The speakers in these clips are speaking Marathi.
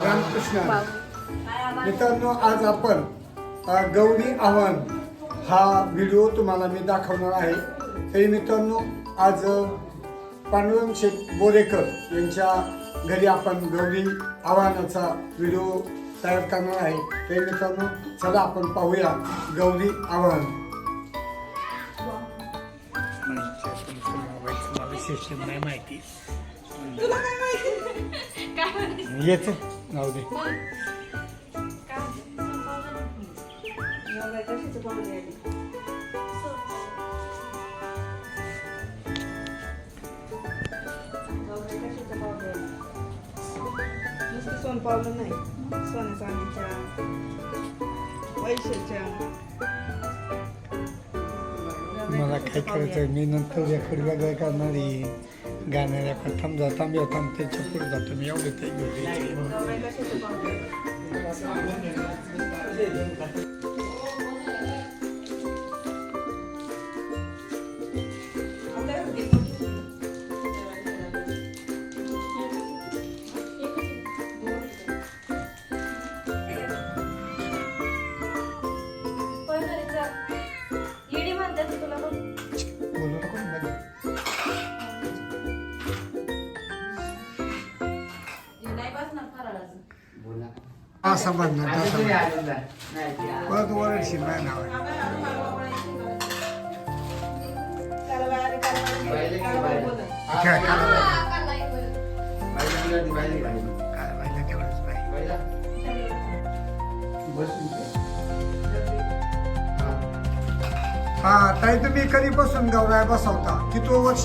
रामकृष्ण. मित्रांनो आज आपण गौरी आव्हान हा व्हिडिओ तुम्हाला मी दाखवणार आहे. तरी मित्रांनो आज पांडुरंग शेठ बोरेकर यांच्या घरी आपण गौरी आव्हानाचा व्हिडिओ तयार करणार आहे. तरी मित्रांनो चला आपण पाहूया गौरी आव्हान. नाही माहिती? येते. जाऊ दे. नुसतं सोन पावलं नाही. सोन्या चांदीच्या पैशाच्या. मला काय करायचं मी नंतर रेकॉर्ड वेगळं करणारी. गाणं रेकॉर्ड थांबजा जा थांब येऊ थांब त्याच्या पुढे जातो मी. एवढे ते घेऊन परत नाही. काय? काय? काय तेवढंच हा ताई तुम्ही कधीपासून गौराय बसवता? किती वर्ष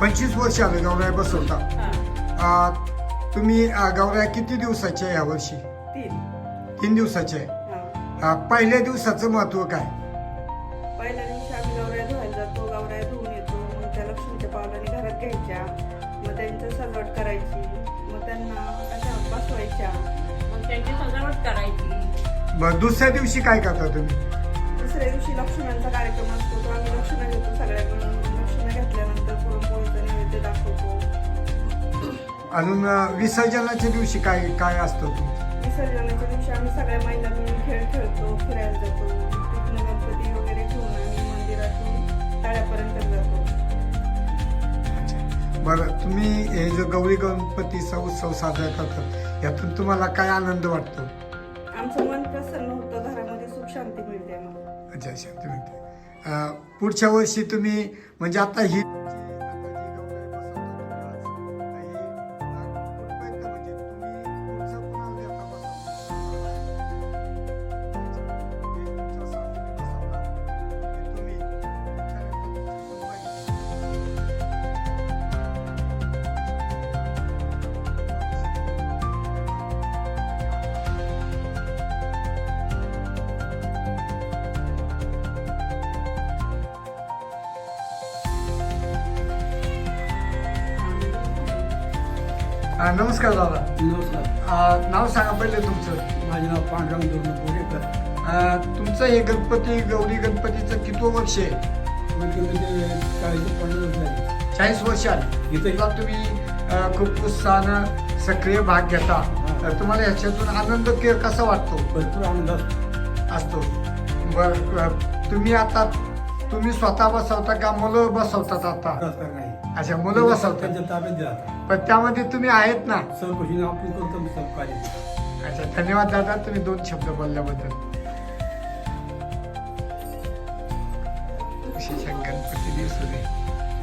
पंचवीस वर्ष आलं गौराय बसवता. तुम्ही गौराय किती दिवसाचे आहे यावर्षी तीन. तीन दिवसाचे आहे. पहिल्या दिवसाचं महत्त्व काय? पहिल्या दिवशी आम्ही धुवायला जातो गौऱ्या धुवून येतो मग त्या लक्ष्मीच्या पावलाने घरात घ्यायच्या मग त्यांची सजावट करायची मग त्यांना अशा बसवायच्या मग त्यांची सजावट करायची. बर दुसऱ्या दिवशी काय करता तुम्ही? दुसऱ्या दिवशी लक्ष्मणाचा अजून विसर्जनाच्या दिवशी काय काय असतं तुमचं? विसर्जनाच्या दिवशी आम्ही सगळ्या महिला मिळून खेळ खेळतो फिरायला जातो. तिथून गणपती वगैरे आम्ही मंदिरातून तळ्यापर्यंत जातो. बरं तुम्ही हे जो गौरी गणपतीचा उत्सव साजरा करतात यातून तुम्हाला काय आनंद वाटतो? आमचं मन प्रसन्न होतं घरामध्ये सुख शांती मिळते अच्छा अच्छा तुम्ही ते. अं, पुढच्या वर्षी तुम्ही म्हणजे आता ही अं, नमस्कार दादा. नमस्कार. अं, नाव सांगा पहिले तुमचं. माझे नाव पांडुरंग दुर्न बोरेकर अं, तुमचं हे गणपती गौरी गणपतीचं कितवं वर्ष आहे? म्हणजे चाळीस पन्नास वर्ष झाली चाळीस वर्ष आली इथे इथला तुम्ही अं, खूप उत्साहानं सक्रिय भाग घेता. तर तुम्हाला याच्यातून आनंद के कसा वाटतो? भरपूर आनंद असतो. असतो. बर तुम्ही आता तुम्ही स्वतः बसवता का मुलं बसवतात आता? नाही. अच्छा मुलं बसवतात त्यांच्या ताब्यात दिला पण त्यामध्ये तुम्ही आहेत ना. सर्वपशीने आपण करतो मी सब कार्य अच्छा धन्यवाद दादा तुम्ही दोन शब्द बोलल्याबद्दल. विशेष गणपती दिवस होते.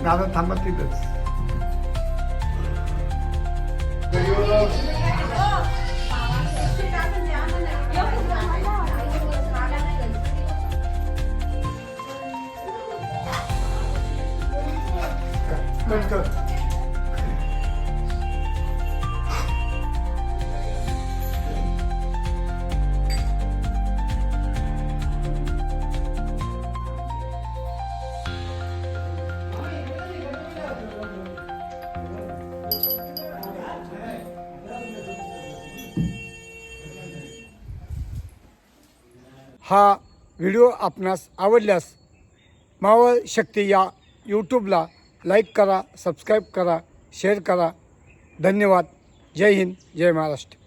दादा थांबा तिथंच. Michael. हा व्हिडिओ आपणास आवडल्यास मावळ शक्ती या यूट्यूबला लाईक करा सबस्क्राईब करा शेअर करा. धन्यवाद. जय हिंद जय महाराष्ट्र.